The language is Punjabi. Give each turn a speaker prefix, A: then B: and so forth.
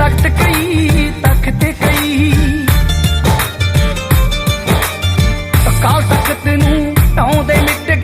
A: ਤਖਤ ਕਈ ਤਖਤ ਕਈ। ਅਕਾਲ ਤਖਤ ਨੂੰ ਢਾਉਂਦੇ